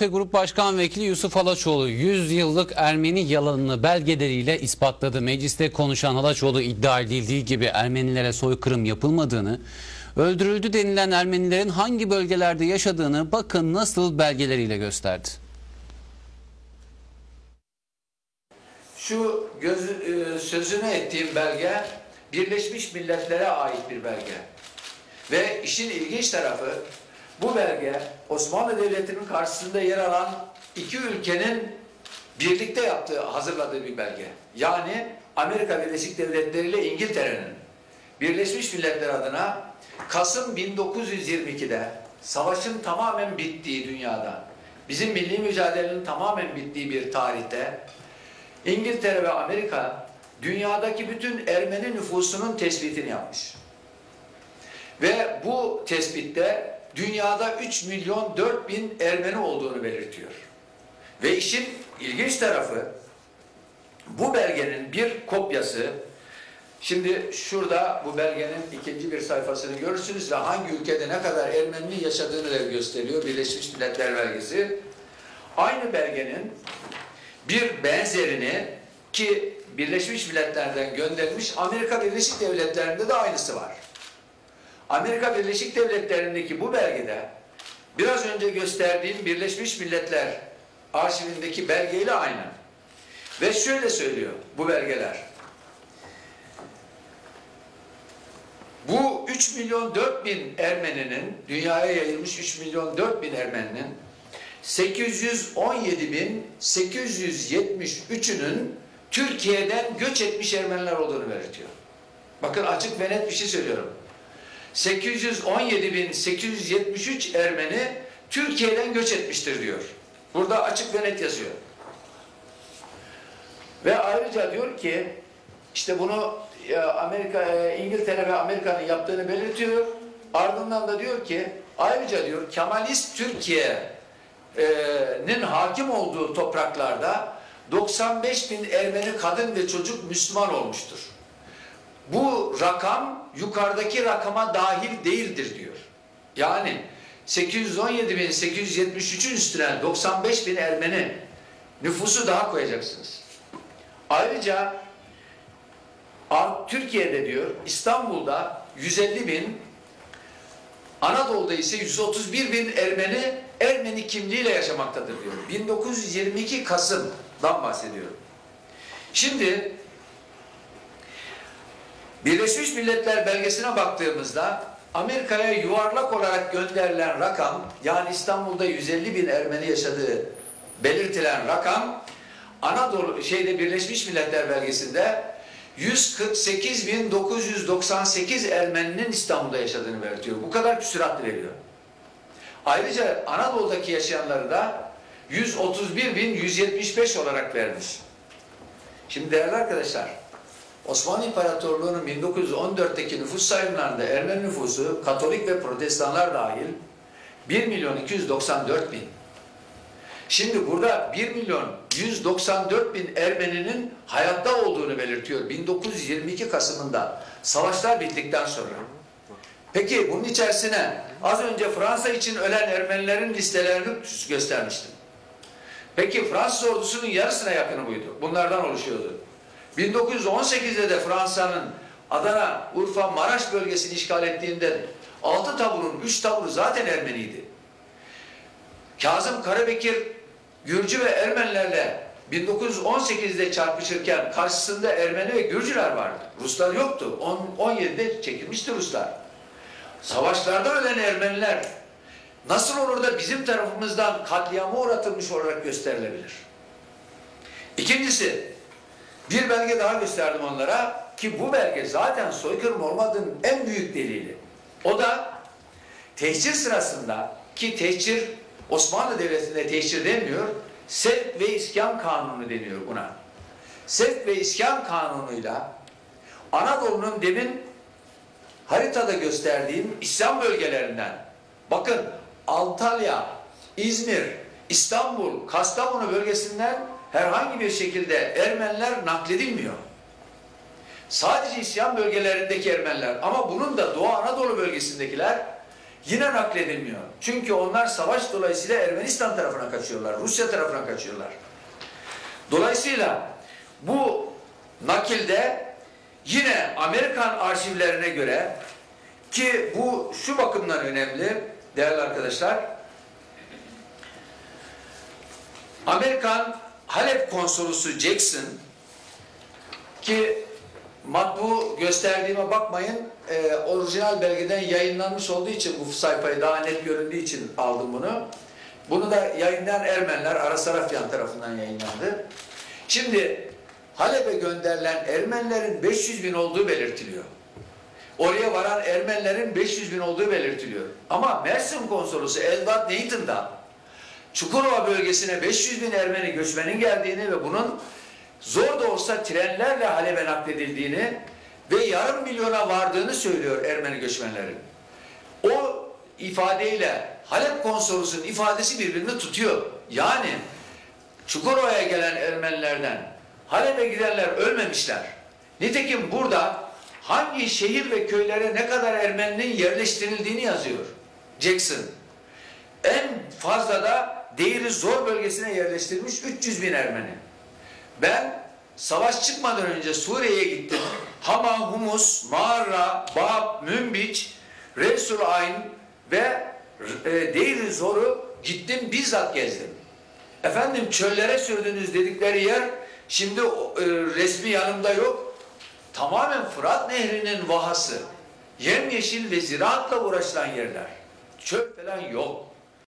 CHP Grup Başkan Vekili Yusuf Halaçoğlu 100 yıllık Ermeni yalanını belgeleriyle ispatladı. Mecliste konuşan Halaçoğlu iddia edildiği gibi Ermenilere soykırım yapılmadığını, öldürüldü denilen Ermenilerin hangi bölgelerde yaşadığını bakın nasıl belgeleriyle gösterdi. Şu göz, e, sözünü ettiğim belge Birleşmiş Milletler'e ait bir belge. Ve işin ilginç tarafı bu belge Osmanlı Devleti'nin karşısında yer alan iki ülkenin birlikte yaptığı, hazırladığı bir belge. Yani Amerika Birleşik Devletleri ile İngiltere'nin Birleşmiş Milletler adına Kasım 1922'de savaşın tamamen bittiği dünyada, bizim milli mücadelenin tamamen bittiği bir tarihte İngiltere ve Amerika dünyadaki bütün Ermeni nüfusunun tespitini yapmış. Ve bu tespitte dünyada 3 milyon 4 bin Ermeni olduğunu belirtiyor. Ve işin ilginç tarafı bu belgenin bir kopyası Şimdi şurada bu belgenin ikinci bir sayfasını görürsünüz ve hangi ülkede ne kadar Ermeni yaşadığını da gösteriyor Birleşmiş Milletler belgesi. Aynı belgenin bir benzerini ki Birleşmiş Milletler'den gönderilmiş Amerika Birleşik Devletleri'nde de aynısı var. Amerika Birleşik Devletleri'ndeki bu belgede biraz önce gösterdiğim Birleşmiş Milletler arşivindeki belgeyle aynı. Ve şöyle söylüyor bu belgeler. Bu 3 milyon 4 bin Ermeninin, dünyaya yayılmış 3 milyon 4 bin Ermeninin 817 bin 873'ünün Türkiye'den göç etmiş Ermeniler olduğunu belirtiyor. Bakın açık ve net bir şey söylüyorum. 817.873 Ermeni Türkiye'den göç etmiştir diyor. Burada açık ve net yazıyor. Ve ayrıca diyor ki işte bunu e, Amerika, e, İngiltere ve Amerika'nın yaptığını belirtiyor. Ardından da diyor ki ayrıca diyor Kemalist Türkiye'nin hakim olduğu topraklarda 95 bin Ermeni kadın ve çocuk Müslüman olmuştur. Bu rakam yukarıdaki rakama dahil değildir diyor. Yani 817.873'ün üstüne 95 bin Ermeni nüfusu daha koyacaksınız. Ayrıca Türkiye'de diyor İstanbul'da 150 bin Anadolu'da ise 131 bin Ermeni Ermeni kimliğiyle yaşamaktadır diyor. 1922 Kasım'dan bahsediyorum. Şimdi Birleşmiş Milletler belgesine baktığımızda Amerika'ya yuvarlak olarak gönderilen rakam yani İstanbul'da 150 bin Ermeni yaşadığı belirtilen rakam Anadolu şeyde Birleşmiş Milletler belgesinde 148.998 Ermeninin İstanbul'da yaşadığını belirtiyor. Bu kadar küsuratlı veriyor. Ayrıca Anadolu'daki yaşayanları da 131.175 olarak vermiş. Şimdi değerli arkadaşlar Osmanlı İmparatorluğu'nun 1914'teki nüfus sayımlarında Ermeni nüfusu Katolik ve Protestanlar dahil 1 milyon 294 bin. Şimdi burada 1 milyon 194 bin Ermeninin hayatta olduğunu belirtiyor 1922 Kasım'ında savaşlar bittikten sonra. Peki bunun içerisine az önce Fransa için ölen Ermenilerin listelerini göstermiştim. Peki Fransız ordusunun yarısına yakını buydu. Bunlardan oluşuyordu. 1918'de de Fransa'nın Adana, Urfa, Maraş bölgesini işgal ettiğinde 6 taburun 3 taburu zaten Ermeniydi. Kazım Karabekir Gürcü ve Ermenilerle 1918'de çarpışırken karşısında Ermeni ve Gürcüler vardı. Ruslar yoktu. 17'de çekilmişti Ruslar. Savaşlarda ölen Ermeniler nasıl olur da bizim tarafımızdan katliama uğratılmış olarak gösterilebilir? İkincisi, bir belge daha gösterdim onlara ki bu belge zaten soykırım olmadığının en büyük delili. O da tehcir sırasında ki tehcir Osmanlı Devleti'nde tehcir denmiyor, sevk ve iskan kanunu deniyor buna. Sevk ve iskan kanunuyla Anadolu'nun demin haritada gösterdiğim İslam bölgelerinden bakın Antalya, İzmir, İstanbul, Kastamonu bölgesinden herhangi bir şekilde Ermeniler nakledilmiyor. Sadece isyan bölgelerindeki Ermeniler ama bunun da Doğu Anadolu bölgesindekiler yine nakledilmiyor. Çünkü onlar savaş dolayısıyla Ermenistan tarafına kaçıyorlar, Rusya tarafına kaçıyorlar. Dolayısıyla bu nakilde yine Amerikan arşivlerine göre ki bu şu bakımdan önemli değerli arkadaşlar. Amerikan Halep konsolosu Jackson ki matbu gösterdiğime bakmayın e, orijinal belgeden yayınlanmış olduğu için bu sayfayı daha net göründüğü için aldım bunu. Bunu da yayınlayan Ermeniler Aras Arafyan tarafından yayınlandı. Şimdi Halep'e gönderilen Ermenilerin 500 bin olduğu belirtiliyor. Oraya varan Ermenilerin 500 bin olduğu belirtiliyor. Ama Mersin konsolosu Eldad Nathan'da Çukurova bölgesine 500 bin Ermeni göçmenin geldiğini ve bunun zor da olsa trenlerle Halep'e nakledildiğini ve yarım milyona vardığını söylüyor Ermeni göçmenlerin. O ifadeyle Halep konsolosunun ifadesi birbirini tutuyor. Yani Çukurova'ya gelen Ermenilerden Halep'e gidenler ölmemişler. Nitekim burada hangi şehir ve köylere ne kadar Ermeninin yerleştirildiğini yazıyor Jackson. En fazla da Deir Zor bölgesine yerleştirilmiş 300 bin Ermeni. Ben savaş çıkmadan önce Suriye'ye gittim. Hama, Humus, Mağara, Bab, Münbiç, Resul Ayn ve e, Deir Zor'u gittim bizzat gezdim. Efendim çöllere sürdünüz dedikleri yer şimdi e, resmi yanımda yok. Tamamen Fırat Nehri'nin vahası. Yemyeşil ve ziraatla uğraşılan yerler. Çöl falan yok.